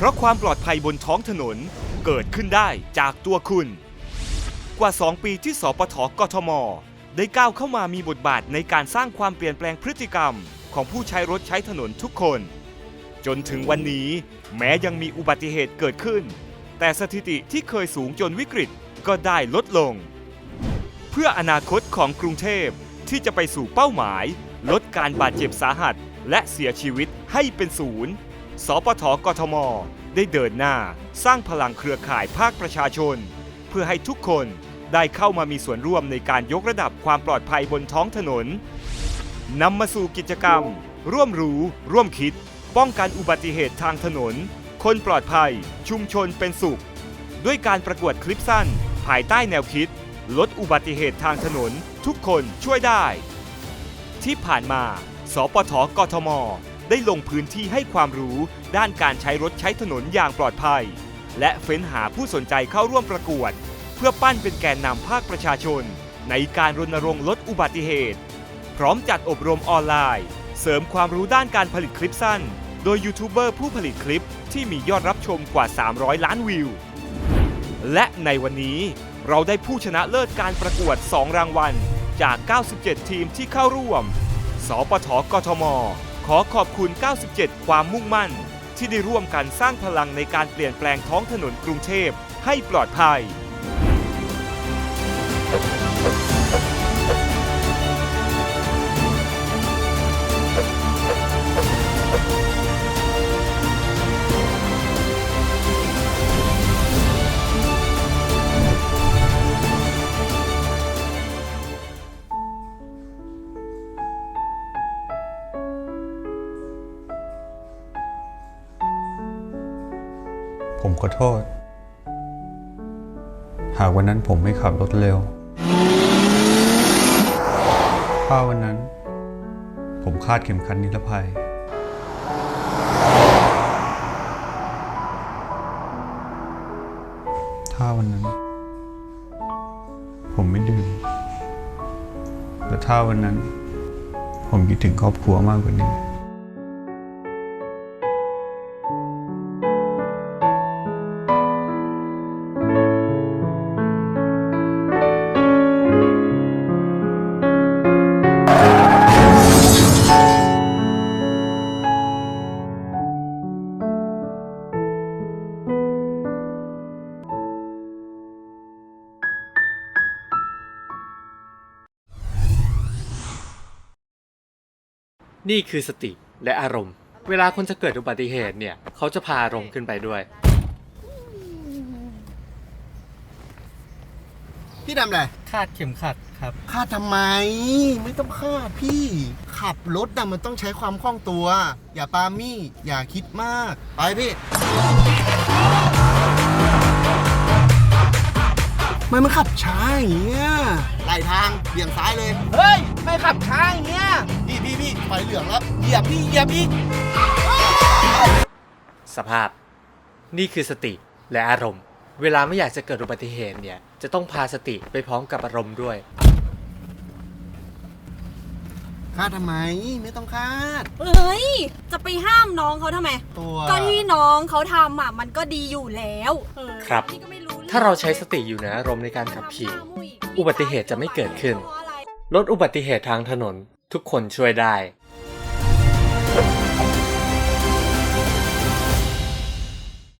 เพราะความปลอดภัยบนท้องถนนเกิดขึ้นได้จากตัวคุณ กว่า 2 ปีที่สปทกทม ได้ก้าวเข้ามามีบทบาทในการสร้างความเปลี่ยนแปลงพฤติกรรม ของผู้ใช้รถใช้ถนนทุกคน จนถึงวันนี้ แม้ยังมีอุบัติเหตุเกิดขึ้น แต่สถิติที่เคยสูงจนวิกฤตก็ได้ลดลง เพื่ออนาคตของกรุงเทพที่จะไปสู่เป้าหมาย ลดการบาดเจ็บสาหัสและเสียชีวิตให้เป็นศูนย์ สปทกทม ได้เดินหน้าสร้างพลังเครือข่ายภาคประชาชน เพื่อให้ทุกคนได้เข้ามามีส่วนร่วมในการยกระดับความปลอดภัยบนท้องถนนนำมาสู่กิจกรรม ร่วมรู้ ร่วมคิด ป้องกันอุบัติเหตุทางถนน คนปลอดภัย ชุมชนเป็นสุข ด้วยการประกวดคลิปสั้น ภายใต้แนวคิด ลดอุบัติเหตุทางถนน ทุกคนช่วยได้ ที่ผ่านมา สปทกทม ได้ลงพื้นที่ให้ความรู้ด้านการใช้รถใช้ถนนอย่างปลอดภัย และเฟ้นหาผู้สนใจเข้าร่วมประกวด เพื่อปั้นเป็นแกนนำภาคประชาชน ในการรณรงค์ลดอุบัติเหตุ พร้อมจัดอบรมออนไลน์ เสริมความรู้ด้านการผลิตคลิปสั้น โดยยูทูบเบอร์ผู้ผลิตคลิปที่มียอดรับชมกว่า 300 ล้านวิว และในวันนี้เราได้ผู้ชนะเลิศการประกวด 2 รางวัลจาก 97 ทีมที่เข้าร่วม สปทกทม อขอบคุณ 97 ความมุ่งมั่น ที่ได้ร่วมกันสร้างพลังในการเปลี่ยนแปลงท้องถนนกรุงเทพให้ปลอดภัย ผมขอโทษ หากวันนั้นผมไม่ขับรถเร็ว ถ้าวันนั้น ผมคาดเข็มขัดนิรภัย ถ้าวันนั้น ผมไม่ดื่ม และถ้าวันนั้น ผมคิดถึงครอบครัวมากกว่านี้ นี่คือสติและอารมณ์ เวลาคนจะเกิดอุบัติเหตุเนี่ย เขาจะพาอารมณ์ขึ้นไปด้วย พี่ทำอะไรคาดเข็มขัดครับ คาดทำไม ไม่ต้องคาดพี่ ขับรถนะมันต้องใช้ความคล่องตัว อย่าปามี่ อย่าคิดมาก ไปพี่ มันมันขับช้าอย่างเงี้ยไหลทางเบี่ยงซ้ายเลย เฮ้ย ไม่ขับช้าอย่างเงี้ยพี่พี่พี่ ไฟเหลืองแล้วเหยียบพี่เหยียบอีกสภาพ นี่คือสติและอารมณ์ เวลาไม่อยากจะเกิดอุบัติเหตุเนี่ย จะต้องพาสติไปพร้อมกับอารมณ์ด้วย คาดทำไมไม่ต้องคาดเอ้ย จะไปห้ามน้องเขาทำไม ตัวก็ที่น้องเขาทำอะมันก็ดีอยู่แล้วเออครับพี่ก็ไม่รู้ถ้าเราใช้สติอยู่เหนืออารมณ์ในการขับขี่ อุบัติเหตุจะไม่เกิดขึ้น ลดอุบัติเหตุทางถนน ทุกคนช่วยได้